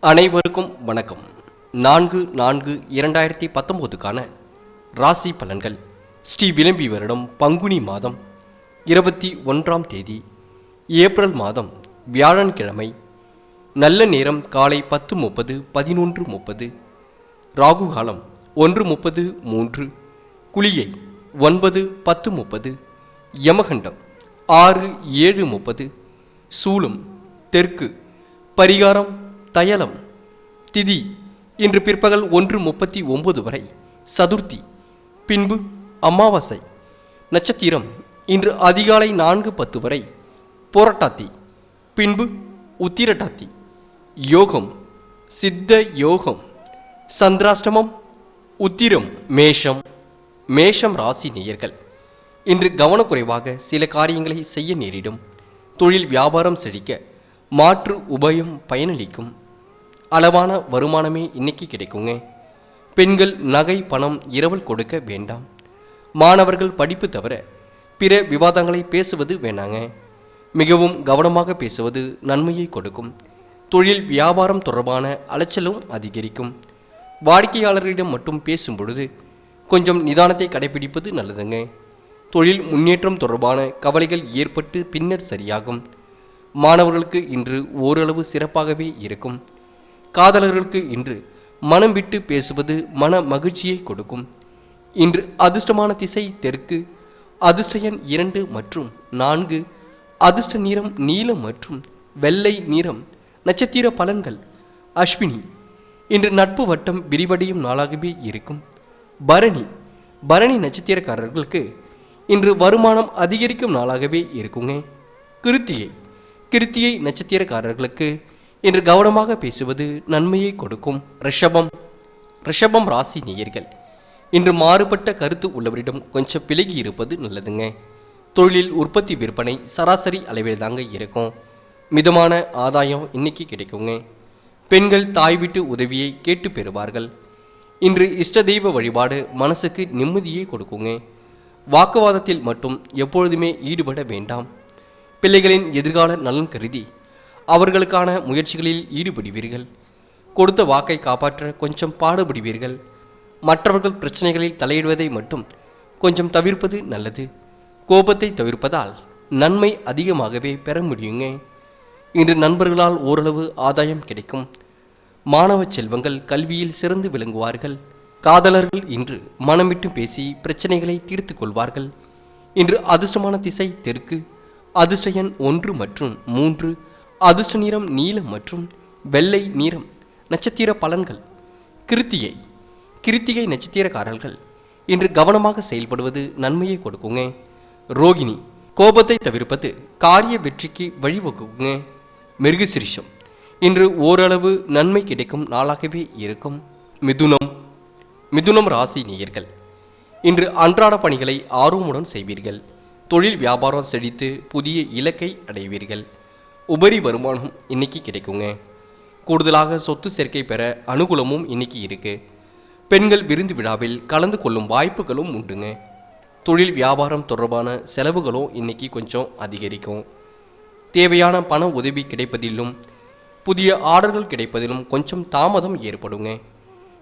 அனைவருக்கும் வணக்கம். நான்கு நான்கு இரண்டாயிரத்தி பத்தொம்போதுக்கான ராசி பலன்கள். ஸ்ரீ விளம்பி வருடம் பங்குனி மாதம் இருபத்தி ஒன்றாம் தேதி ஏப்ரல் மாதம் வியாழன்கிழமை. நல்ல நேரம் காலை பத்து முப்பது பதினொன்று முப்பது. ராகு காலம் ஒன்று முப்பது மூன்று. குளியை ஒன்பது பத்து முப்பது. யமகண்டம் ஆறு ஏழு முப்பது. சூலம் தெற்கு. பரிகாரம் தயலம். திதி இன்று பிற்பகல் ஒன்று முப்பத்தி ஒன்பது வரை. சதுர்த்தி பின்பு அமாவாசை. நட்சத்திரம் இன்று அதிகாலை நான்கு பத்து வரை. போராட்டாத்தி பின்பு உத்திரட்டாத்தி யோகம் சித்த யோகம். சந்திராஷ்டமம் உத்திரம் மேஷம். மேஷம் ராசி நேயர்கள் இன்று கவனக்குறைவாக சில காரியங்களை செய்ய நேரிடும். தொழில் வியாபாரம் செழிக்க மாற்று உபயம் பயனளிக்கும். அளவான வருமானமே இன்னைக்கு கிடைக்குங்க. பெண்கள் நகை பணம் இரவல் கொடுக்க வேண்டாம். மாணவர்கள் படிப்பு தவிர பிற விவாதங்களை பேசுவது வேணாங்க. மிகவும் கவனமாக பேசுவது நன்மையை கொடுக்கும். தொழில் வியாபாரம் தொடர்பான அலைச்சலும் அதிகரிக்கும். வாடிக்கையாளர்களிடம் மட்டும் பேசும் பொழுது கொஞ்சம் நிதானத்தை கடைபிடிப்பது நல்லதுங்க. தொழில் முன்னேற்றம் தொடர்பான கவலைகள் ஏற்பட்டு பின்னர் சரியாகும். மாணவர்களுக்கு இன்று ஓரளவு சிறப்பாகவே இருக்கும். காதலர்களுக்கு இன்று மனம் விட்டு பேசுவது மன மகிழ்ச்சியை கொடுக்கும். இன்று அதிர்ஷ்டமான திசை தெற்கு அதிர்ஷ்ட எண் இரண்டு மற்றும் நான்கு அதிர்ஷ்ட நிறம் நீலம் மற்றும் வெள்ளை நிறம் நட்சத்திர பலன்கள். அஸ்வினி இன்று நட்பு வட்டம் விரிவடையும் நாளாகவே இருக்கும். பரணி பரணி நட்சத்திரக்காரர்களுக்கு இன்று வருமானம் அதிகரிக்கும் நாளாகவே இருக்குங்க. கிருத்தியை கிருத்தியை நட்சத்திரக்காரர்களுக்கு என்று கவனமாக பேசுவது நன்மையை கொடுக்கும் ரிஷபம் ரிஷபம் ராசி நேயர்கள். இன்று மாறுபட்ட கருத்து உள்ளவரிடம் கொஞ்சம் பிழகி இருப்பது நல்லதுங்க. தொழிலில் உற்பத்தி விற்பனை சராசரி அளவில் தாங்க இருக்கும். மிதமான ஆதாயம் இன்னைக்கு கிடைக்குங்க. பெண்கள் தாய் வீட்டு உதவியை கேட்டு பெறுவார்கள். இன்று இஷ்ட தெய்வ வழிபாடு மனசுக்கு நிம்மதியை கொடுக்குங்க. வாக்குவாதத்தில் மட்டும் எப்பொழுதுமே ஈடுபட வேண்டாம். பிள்ளைகளின் எதிர்கால நலன் கருதி அவர்களுக்கான முயற்சிகளில் ஈடுபடுவீர்கள். கொடுத்த வாக்கை காப்பாற்ற கொஞ்சம் பாடுபடுவீர்கள். மற்றவர்கள் பிரச்சனைகளில் தலையிடுவதை மட்டும் கொஞ்சம் தவிர்ப்பது நல்லது. கோபத்தை தவிர்ப்பதால் நன்மை அதிகமாகவே பெற முடியுங்க. இன்று நண்பர்களால் ஓரளவு ஆதாயம் கிடைக்கும். மாணவ செல்வங்கள் கல்வியில் சிறந்து விளங்குவார்கள். காதலர்கள் இன்று மனமிட்டு பேசி பிரச்சனைகளை தீர்த்து கொள்வார்கள். இன்று அதிர்ஷ்டமான திசை தெற்கு அதிர்ஷ்ட எண் ஒன்று மற்றும் மூன்று அதிர்ஷ்ட நிறம் நீலம் மற்றும் வெள்ளை நிறம் நட்சத்திர பலன்கள். கிருத்திகை. கிருத்திகை நட்சத்திரக்காரர்கள். இன்று கவனமாக செயல்படுவது நன்மையை கொடுக்குங்க. ரோகிணி. கோபத்தை தவிர்ப்பது காரிய வெற்றிக்கு வழிவகுக்குங்க. மிருகசிரிஷம். இன்று ஓரளவு நன்மை கிடைக்கும் நாளாகவே இருக்கும். மிதுனம். மிதுனம் ராசி நேயர்கள். இன்று அன்றாட பணிகளை ஆர்வமுடன் செய்வீர்கள். தொழில் வியாபாரம் செழித்து புதிய இலக்கை அடைவீர்கள். உபரி வருமானம் இன்னைக்கு கிடைக்குங்க. கூடுதலாக சொத்து சேர்க்கை பெற அனுகூலமும் இன்னைக்கு இருக்கு. பெண்கள் விருந்து விழாவில் கலந்து கொள்ளும் வாய்ப்புகளும் உண்டுங்க. தொழில் வியாபாரம் தொடர்பான செலவுகளும் இன்னைக்கு கொஞ்சம் அதிகரிக்கும். தேவையான பண உதவி கிடைப்பதிலும் புதிய ஆர்டர்கள் கிடைப்பதிலும் கொஞ்சம் தாமதம் ஏற்படுங்க.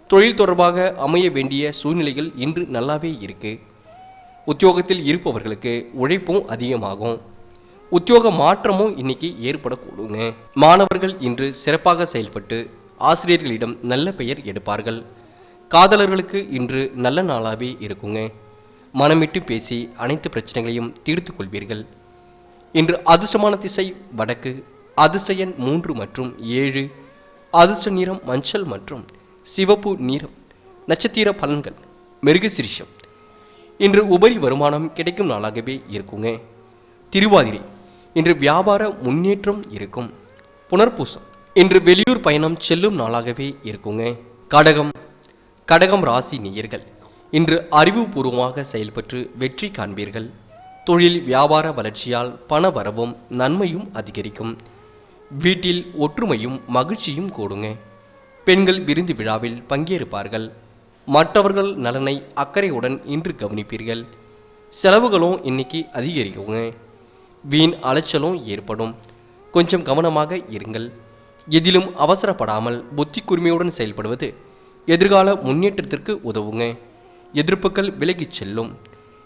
தொழில் தொடர்பாக அமைய வேண்டிய சூழ்நிலைகள் இன்று நல்லாவே இருக்கு. உத்தியோகத்தில் இருப்பவர்களுக்கு உழைப்பும் அதிகமாகும். உத்தியோக மாற்றமும் இன்னைக்கு ஏற்படக்கூடுங்க. மாணவர்கள் இன்று சிறப்பாக செயல்பட்டு ஆசிரியர்களிடம் நல்ல பெயர் எடுப்பார்கள். காதலர்களுக்கு இன்று நல்ல நாளாகவே இருக்குங்க. மனமிட்டு பேசி அனைத்து பிரச்சனைகளையும் தீர்த்து கொள்வீர்கள். இன்று அதிர்ஷ்டமான திசை வடக்கு அதிர்ஷ்ட எண் மூன்று மற்றும் ஏழு அதிர்ஷ்ட நிறம் மஞ்சள் மற்றும் சிவப்பு நிறம் நட்சத்திர பலன்கள் மிருகசிரிஷம் இன்று உபரி வருமானம் கிடைக்கும் நாளாகவே இருக்குங்க. திருவாதிரை இன்று வியாபார முன்னேற்றம் இருக்கும். புனர்பூசம். இன்று வெளியூர் பயணம் செல்லும் நாளாகவே இருக்குங்க. கடகம். கடகம் ராசி நேயர்கள் இன்று அறிவுபூர்வமாக செயல்பட்டு வெற்றி காண்பீர்கள். தொழில் வியாபார வளர்ச்சியால் பண வரவும் நன்மையும் அதிகரிக்கும். வீட்டில் ஒற்றுமையும் மகிழ்ச்சியும் கூடுங்க. பெண்கள் விருந்து விழாவில் பங்கேற்பார்கள் மற்றவர்கள் நலனை அக்கறையுடன் இன்று கவனிப்பீர்கள். செலவுகளும் இன்னைக்கு அதிகரிக்குங்க. வீண் அலைச்சலும் ஏற்படும். கொஞ்சம் கவனமாக இருங்கள். எதிலும் அவசரப்படாமல் புத்தி கூர்மையுடன் செயல்படுவது எதிர்கால முன்னேற்றத்திற்கு உதவுங்க. எதிர்ப்புகள் விலகிச் செல்லும்.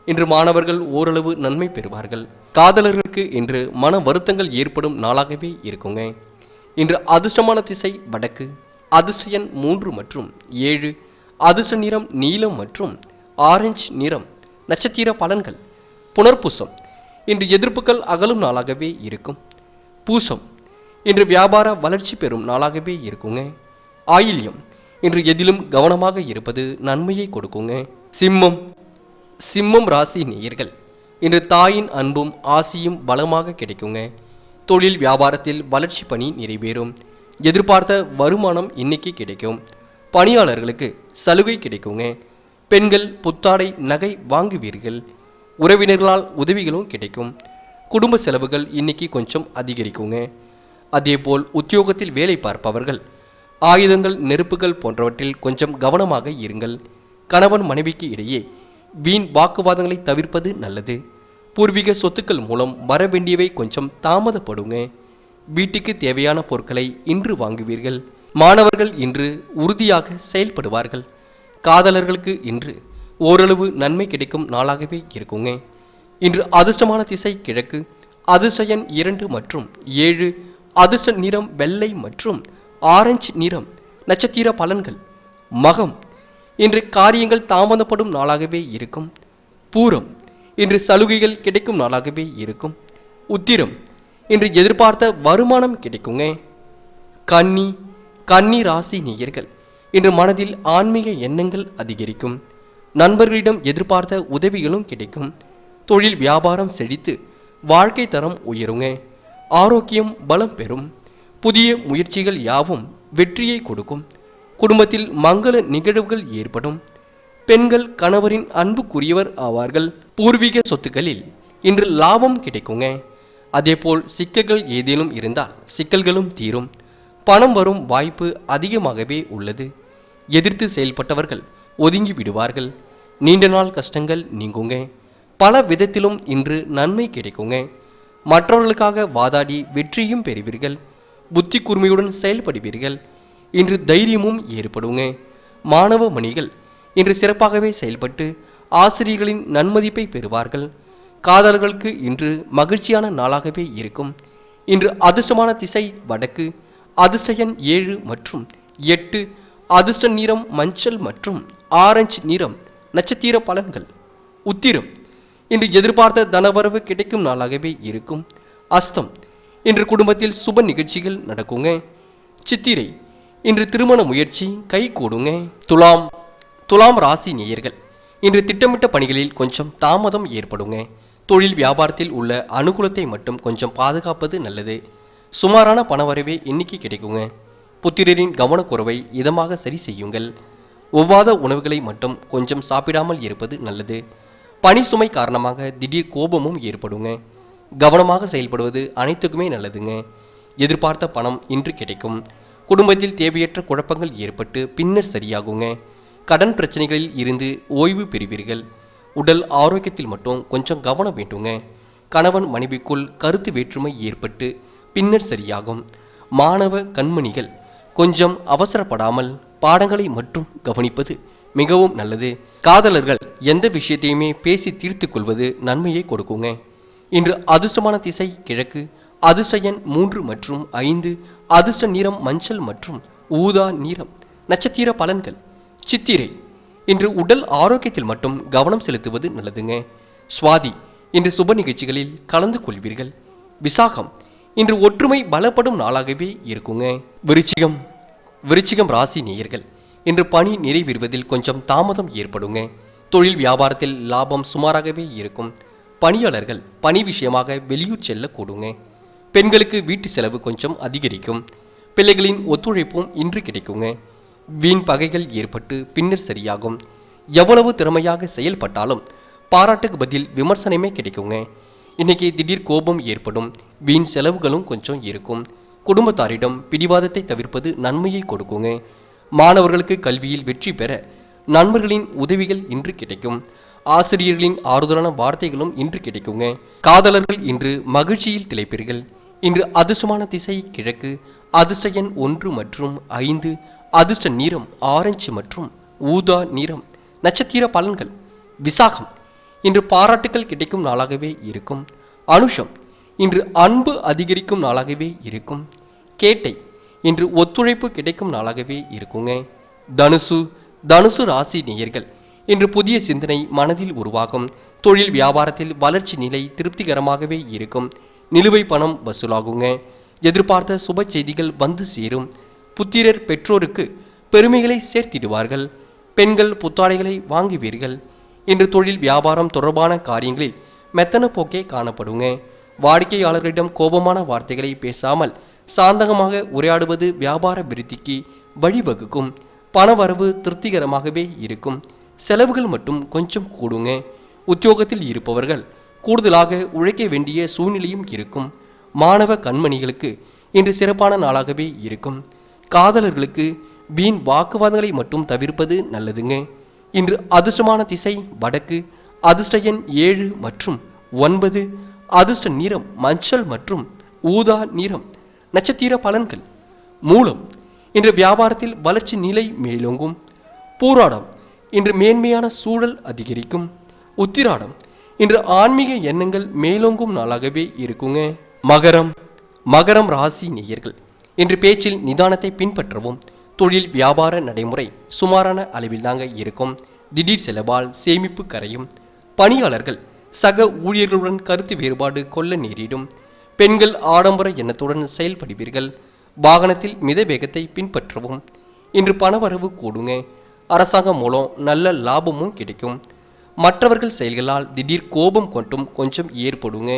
இன்று மாணவர்கள் ஓரளவு நன்மை பெறுவார்கள். காதலர்களுக்கு இன்று மன வருத்தங்கள் ஏற்படும் நாளாகவே இருக்குங்க. இன்று அதிர்ஷ்டமான திசை வடக்கு. அதிர்ஷ்ட எண் மூன்று மற்றும் ஏழு. அதிர்ஷ்ட நிறம் நீலம் மற்றும் ஆரஞ்சு நிறம். நட்சத்திர பலன்கள். புனர்பூசம். இன்று எதிர்ப்புகள் அகலும் நாளாகவே இருக்கும். பூசம். இன்று வியாபார வளர்ச்சி பெறும் நாளாகவே இருக்குங்க. ஆயில்யம். இன்று எதிலும் கவனமாக இருப்பது நன்மையை கொடுக்குங்க. சிம்மம். சிம்மம் ராசி நேயர்கள். இன்று தாயின் அன்பும் ஆசியும் பலமாக கிடைக்குங்க. தொழில் வியாபாரத்தில் வளர்ச்சி பணி நிறைவேறும். எதிர்பார்த்த வருமானம் இன்னைக்கு கிடைக்கும். பணியாளர்களுக்கு சலுகை கிடைக்குங்க. பெண்கள் புத்தாடை நகை வாங்குவீர்கள். உறவினர்களால் உதவிகளும் கிடைக்கும். குடும்ப செலவுகள் இன்னைக்கு கொஞ்சம் அதிகரிக்குங்க. அதேபோல் உத்தியோகத்தில் வேலை பார்ப்பவர்கள் ஆயுதங்கள் நெருப்புகள் போன்றவற்றில் கொஞ்சம் கவனமாக இருங்கள். கணவன் மனைவிக்கு இடையே வீண் வாக்குவாதங்களை தவிர்ப்பது நல்லது. பூர்வீக சொத்துக்கள் மூலம் வர வேண்டியவை கொஞ்சம் தாமதப்படுங்க. வீட்டுக்கு தேவையான பொருட்களை இன்று வாங்குவீர்கள். மாணவர்கள் இன்று உறுதியாக செயல்படுவார்கள். காதலர்களுக்கு இன்று ஓரளவு நன்மை கிடைக்கும் நாளாகவே இருக்குங்க. இன்று அதிர்ஷ்டமான திசை கிழக்கு அதிர்ஷ்ட எண் இரண்டு மற்றும் ஏழு அதிர்ஷ்ட நிறம் வெள்ளை மற்றும் ஆரஞ்சு நிறம் நட்சத்திர பலன்கள். மகம் இன்று காரியங்கள் தாமதப்படும் நாளாகவே இருக்கும். பூரம் இன்று சலுகைகள் கிடைக்கும் நாளாகவே இருக்கும். உத்திரம் இன்று எதிர்பார்த்த வருமானம் கிடைக்குங்க. கன்னி கன்னி ராசி நேயர்கள் இன்று மனதில் ஆன்மீக எண்ணங்கள் அதிகரிக்கும். நண்பர்களிடம் எதிர்பார்த்த உதவிகளும் கிடைக்கும். தொழில் வியாபாரம் செழித்து வாழ்க்கை தரம் உயருங்க. ஆரோக்கியம் பலம் பெறும். புதிய முயற்சிகள் யாவும் வெற்றியை கொடுக்கும். குடும்பத்தில் மங்கள நிகழ்வுகள் ஏற்படும். பெண்கள் கணவரின் அன்புக்குரியவர் ஆவார்கள். பூர்வீக சொத்துக்களில் இன்று லாபம் கிடைக்குங்க. அதேபோல் சிக்கல்கள் ஏதேனும் இருந்தால் சிக்கல்களும் தீரும். பணம் வரும் வாய்ப்பு அதிகமாகவே உள்ளது. எதிர்த்து செயல்பட்டவர்கள் ஒதுங்கி விடுவார்கள். நீண்ட நாள் கஷ்டங்கள் நீங்குங்க. பல விதத்திலும் இன்று நன்மை கிடைக்குங்க. மற்றவர்களுக்காக வாதாடி வெற்றியும் பெறுவீர்கள். புத்தி கூர்மையுடன் செயல்படுவீர்கள். இன்று தைரியமும் ஏற்படுங்க. மாணவ மணிகள் இன்று சிறப்பாகவே செயல்பட்டு ஆசிரியர்களின் நன்மதிப்பை பெறுவார்கள். காதலர்களுக்கு இன்று மகிழ்ச்சியான நாளாகவே இருக்கும். இன்று அதிர்ஷ்டமான திசை வடக்கு அதிர்ஷ்ட எண் ஏழு மற்றும் எட்டு அதிர்ஷ்ட நிறம் மஞ்சள் மற்றும் ஆரஞ்சு நிறம் நட்சத்திர பலன்கள். உத்திரம் இன்று எதிர்பார்த்த தனவரவு கிடைக்கும் நாளாகவே இருக்கும். அஸ்தம் இன்று குடும்பத்தில் சுப நிகழ்ச்சிகள் நடக்குங்க. சித்திரை இன்று திருமண முயற்சி கை கூடுங்க. துலாம் துலாம் ராசி நேயர்கள் இன்று திட்டமிட்ட பணிகளில் கொஞ்சம் தாமதம் ஏற்படுங்க. தொழில் வியாபாரத்தில் உள்ள அனுகூலத்தை மட்டும் கொஞ்சம் பாதுகாப்பது நல்லது. சுமாரான பணவரவே இன்னைக்கு கிடைக்குங்க. புத்திரரின் கவனக்குறைவை இதமாக சரி செய்யுங்கள். ஒவ்வாத உணவுகளை மட்டும் கொஞ்சம் சாப்பிடாமல் இருப்பது நல்லது. பணி சுமை காரணமாக திடீர் கோபமும் ஏற்படுங்க. கவனமாக செயல்படுவது அனைத்துக்குமே நல்லதுங்க. எதிர்பார்த்த பணம் இன்று கிடைக்கும். குடும்பத்தில் தேவையற்ற குழப்பங்கள் ஏற்பட்டு பின்னர் சரியாகுங்க. கடன் பிரச்சனைகளில் இருந்து ஓய்வு பெறுவீர்கள். உடல் ஆரோக்கியத்தில் மட்டும் கொஞ்சம் கவனம் வேண்டுங்க. கணவன் மனைவிக்குள் கருத்து வேற்றுமை ஏற்பட்டு பின்னர் சரியாகும். மாணவ கண்மணிகள் கொஞ்சம் அவசரப்படாமல் பாடங்களை மட்டும் கவனிப்பது மிகவும் நல்லது. காதலர்கள் எந்த விஷயத்தையுமே பேசி தீர்த்து கொள்வது நன்மையை கொடுக்குங்க. இன்று அதிர்ஷ்டமான திசை கிழக்கு அதிர்ஷ்ட எண் மூன்று மற்றும் ஐந்து அதிர்ஷ்ட நிறம் மஞ்சள் மற்றும் ஊதா நிறம் நட்சத்திர பலன்கள். சித்திரை இன்று உடல் ஆரோக்கியத்தில் மட்டும் கவனம் செலுத்துவது நல்லதுங்க. சுவாதி இன்று சுப நிகழ்ச்சிகளில் கலந்து கொள்வீர்கள். விசாகம் இன்று ஒற்றுமை பலப்படும் நாளாகவே இருக்குங்க. விருச்சிகம். விருச்சிகம் ராசி நேயர்கள் இன்று பணி நிறைவேறுவதில் கொஞ்சம் தாமதம் ஏற்படுங்க. தொழில் வியாபாரத்தில் லாபம் சுமாராகவே இருக்கும். பணியாளர்கள் பணி விஷயமாக வெளியூர் செல்லக்கூடுங்க. பெண்களுக்கு வீட்டு செலவு கொஞ்சம் அதிகரிக்கும். பிள்ளைகளின் ஒத்துழைப்பும் இன்று கிடைக்குங்க. வீண் பகைகள் ஏற்பட்டு பின்னர் சரியாகும். எவ்வளவு திறமையாக செயல்பட்டாலும் பாராட்டுக்கு பதில் விமர்சனமே கிடைக்குங்க. இன்னைக்கு திடீர் கோபம் ஏற்படும். வீண் செலவுகளும் கொஞ்சம் இருக்கும். குடும்பத்தாரிடம் பிடிவாதத்தை தவிர்ப்பது நன்மையை கொடுக்குங்க. மாணவர்களுக்கு கல்வியில் வெற்றி பெற நண்பர்களின் உதவிகள் இன்று கிடைக்கும். ஆசிரியர்களின் ஆறுதலான வார்த்தைகளும் இன்று கிடைக்குங்க. காதலர்கள் இன்று மகிழ்ச்சியில் திளைப்பீர்கள். இன்று அதிர்ஷ்டமான திசை கிழக்கு அதிர்ஷ்ட எண் ஒன்று மற்றும் ஐந்து அதிர்ஷ்ட நிறம் ஆரஞ்சு மற்றும் ஊதா நிறம். நட்சத்திர பலன்கள் விசாகம் இன்று பாராட்டுக்கள் கிடைக்கும் நாளாகவே இருக்கும். அனுஷம் இன்று அன்பு அதிகரிக்கும் நாளாகவே இருக்கும். கேட்டை இன்று ஒத்துழைப்பு கிடைக்கும் நாளாகவே இருக்குங்க. தனுசு தனுசு ராசி நேயர்கள் இன்று புதிய சிந்தனை மனதில் உருவாகும். தொழில் வியாபாரத்தில் வளர்ச்சி நிலை திருப்திகரமாகவே இருக்கும். நிலுவை பணம் வசூலாகுங்க. எதிர்பார்த்த சுப செய்திகள் வந்து சேரும். புத்திரர் பெற்றோருக்கு பெருமைகளை சேர்த்திடுவார்கள். பெண்கள் புத்தாடைகளை வாங்குவீர்கள். இன்று தொழில் வியாபாரம் தொடர்பான காரியங்களில் மெத்தன போக்கே காணப்படுங்க. வாடிக்கையாளர்களிடம் கோபமான வார்த்தைகளை பேசாமல் சாந்தகமாக உரையாடுவது வியாபார விருத்திக்கு வழிவகுக்கும். பணவரவு திருப்திகரமாகவே இருக்கும். செலவுகள் மட்டும் கொஞ்சம் கூடுங்க. உத்தியோகத்தில் இருப்பவர்கள் கூடுதலாக உழைக்க வேண்டிய சூழ்நிலையும் இருக்கும். மாணவ கண்மணிகளுக்கு இன்று சிறப்பான நாளாகவே இருக்கும். காதலர்களுக்கு வீண் வாக்குவாதங்களை மட்டும் தவிர்ப்பது நல்லதுங்க. இன்று அதிர்ஷ்டமான திசை வடக்கு அதிர்ஷ்ட எண் ஏழு மற்றும் ஒன்பது அதிர்ஷ்ட நிறம் மஞ்சள் மற்றும் ஊதா நிறம் நட்சத்திர பலன்கள். மூலம் இன்று வியாபாரத்தில் வளர்ச்சி நிலை மேலோங்கும். பூராடம் இன்று மேன்மையான சூழல் அதிகரிக்கும். உத்திராடம் இன்று ஆன்மீக எண்ணங்கள் மேலோங்கும் நாளாகவே இருக்குங்க. மகரம் மகரம் ராசி நேயர்கள் இன்று பேச்சில் நிதானத்தை பின்பற்றவும் தொழில் வியாபார நடைமுறை சுமாரான அளவில் தாங்க இருக்கும். திடீர் செலவால் சேமிப்பு கரையும். பணியாளர்கள் சக ஊழியர்களுடன் கருத்து வேறுபாடு கொள்ள நேரிடும். பெண்கள் ஆடம்பர எண்ணத்துடன் செயல்படுவீர்கள். வாகனத்தில் மித வேகத்தை பின்பற்றவும். இன்று பணவரவு கூடுங்க. அரசாங்கம் மூலம் நல்ல லாபமும் கிடைக்கும். மற்றவர்கள் செயல்களால் திடீர் கோபம் கொண்டும் கொஞ்சம் ஏற்படுங்க.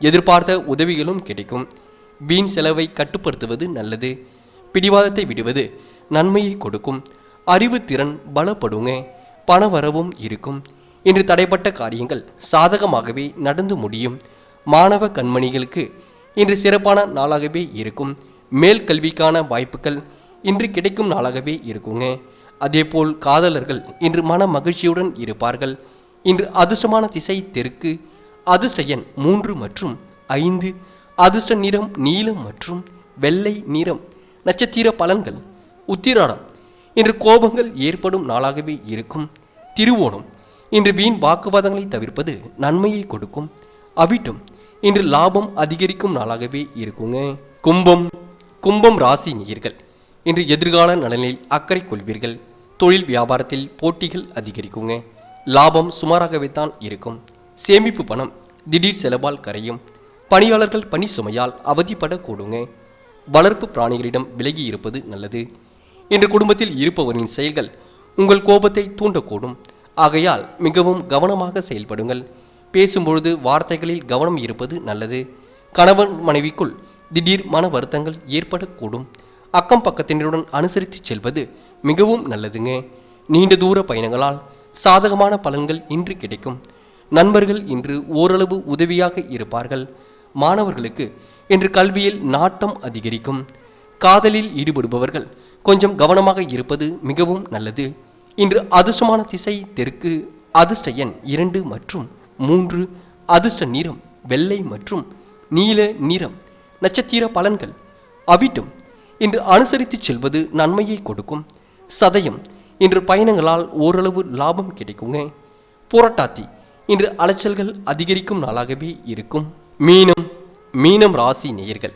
எதிர்பார்த்த உதவிகளும் கிடைக்கும். வீண் செலவை கட்டுப்படுத்துவது நல்லது. பிடிவாதத்தை விடுவது நன்மையை கொடுக்கும். அறிவு திறன் பலப்படுங்க பணவரவும் இருக்கும். இன்று தடைப்பட்ட காரியங்கள் சாதகமாகவே நடந்து முடியும். மாணவ கண்மணிகளுக்கு இன்று சிறப்பான நாளாகவே இருக்கும். மேல் கல்விக்கான வாய்ப்புகள் இன்று கிடைக்கும் நாளாகவே இருக்குங்க அதேபோல் காதலர்கள் இன்று மன மகிழ்ச்சியுடன் இருப்பார்கள். இன்று அதிர்ஷ்டமான திசை தெற்கு அதிர்ஷ்ட எண் மூன்று மற்றும் ஐந்து அதிர்ஷ்ட நிறம் நீலம் மற்றும் வெள்ளை நிறம் நட்சத்திர பலன்கள் உத்திராடம். இன்று கோபங்கள் ஏற்படும் நாளாகவே இருக்கும். திருவோணம். இன்று வீண் வாக்குவாதங்களை தவிர்ப்பது நன்மையை கொடுக்கும். அவிட்டம். இன்று லாபம் அதிகரிக்கும் நாளாகவே இருக்குங்க. கும்பம். கும்பம் ராசி நேயர்கள். இன்று எதிர்கால நலனில் அக்கறை கொள்வீர்கள். தொழில் வியாபாரத்தில் போட்டிகள் அதிகரிக்குங்க. லாபம் சுமாராகவே தான் இருக்கும். சேமிப்பு பணம். திடீர் செலவால் கரையும். பணியாளர்கள் பணி சுமையால் அவதிப்படக்கூடுங்க. வளர்ப்பு பிராணிகளிடம் விலகி இருப்பது நல்லது. இன்று குடும்பத்தில் இருப்பவரின் செயல்கள் உங்கள் கோபத்தை தூண்டக்கூடும். ஆகையால் மிகவும் கவனமாக செயல்படுங்கள். பேசும்பொழுது வார்த்தைகளில் கவனம் இருப்பது நல்லது. கணவன் மனைவிக்குள் திடீர் மன வருத்தங்கள் ஏற்படக்கூடும். அக்கம் பக்கத்தினருடன் அனுசரித்து செல்வது மிகவும் நல்லதுங்க. நீண்ட தூர பயணங்களால் சாதகமான பலன்கள் இன்று கிடைக்கும். நண்பர்கள் இன்று ஓரளவு உதவியாக இருப்பார்கள். மாணவர்களுக்கு இன்று கல்வியில் நாட்டம் அதிகரிக்கும். காதலில் ஈடுபடுபவர்கள் கொஞ்சம் கவனமாக இருப்பது மிகவும் நல்லது. இன்று அதிர்ஷ்டமான திசை தெற்கு அதிர்ஷ்ட எண் இரண்டு மற்றும் மூன்று அதிர்ஷ்ட நிறம் வெள்ளை மற்றும் நீல நிறம் நட்சத்திர பலன்கள். அவிட்டும் இன்று அனுசரித்து செல்வது நன்மையை கொடுக்கும். சதயம் இன்று பயணங்களால் ஓரளவு லாபம் கிடைக்குங்க. புரட்டாத்தி இன்று அலைச்சல்கள் அதிகரிக்கும் நாளாகவே இருக்கும். மீனம் மீனம் ராசி நேயர்கள்.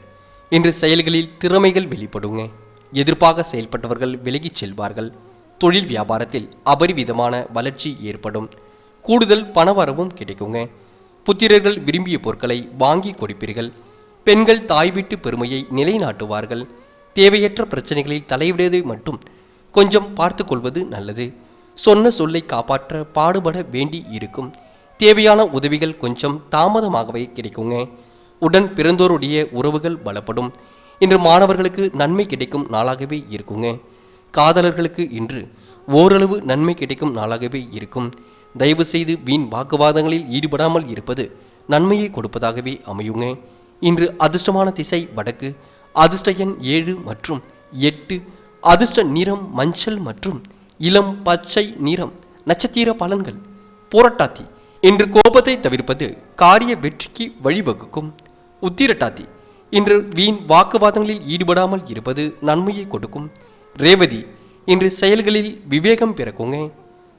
இன்று செயல்களில் திறமைகள் வெளிப்படுங்க. எதிர்ப்பாக செயல்பட்டவர்கள் விலகிச் செல்வார்கள். தொழில் வியாபாரத்தில் அபரிவிதமான வளர்ச்சி ஏற்படும். கூடுதல் பணவரவும் கிடைக்குங்க. புத்திரர்கள் விரும்பிய பொருட்களை வாங்கி கொடுப்பீர்கள். பெண்கள் தாய் வீட்டு பெருமையை நிலைநாட்டுவார்கள். தேவையற்ற பிரச்சனைகளில் தலையிடுவதை மட்டும் கொஞ்சம் பார்த்து கொள்வது நல்லது. சொன்ன சொல்லை காப்பாற்ற பாடுபட வேண்டி இருக்கும். தேவையான உதவிகள் கொஞ்சம் தாமதமாகவே கிடைக்குங்க. உடன் பிறந்தோருடைய உறவுகள் பலப்படும். இன்று மாணவர்களுக்கு நன்மை கிடைக்கும் நாளாகவே இருக்குங்க. காதலர்களுக்கு இன்று ஓரளவு நன்மை கிடைக்கும் நாளாகவே இருக்கும். தயவு செய்து வீண் வாக்குவாதங்களில் ஈடுபடாமல் இருப்பது நன்மையை கொடுப்பதாகவே அமையுங்க. இன்று அதிர்ஷ்டமான திசை வடக்கு அதிர்ஷ்ட எண் ஏழு மற்றும் எட்டு அதிர்ஷ்ட நிறம் மஞ்சள் மற்றும் இளம் பச்சை நிறம் நட்சத்திர பலன்கள் புரட்டாத்தி இன்று கோபத்தை தவிர்ப்பது காரிய வெற்றிக்கு வழிவகுக்கும். உத்திரட்டாதி. இன்று வீண் வாக்குவாதங்களில் ஈடுபடாமல் இருப்பது நன்மையை கொடுக்கும். ரேவதி இன்று செயல்களில் விவேகம் பிறக்குங்க.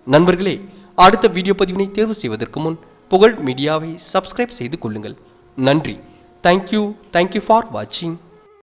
நண்பர்களே அடுத்த வீடியோ பதிவினை தேர்வு செய்வதற்கு முன் புகழ் மீடியாவை சப்ஸ்கிரைப் செய்து கொள்ளுங்கள். நன்றி. தேங்க்யூ தேங்க்யூ ஃபார் வாட்சிங்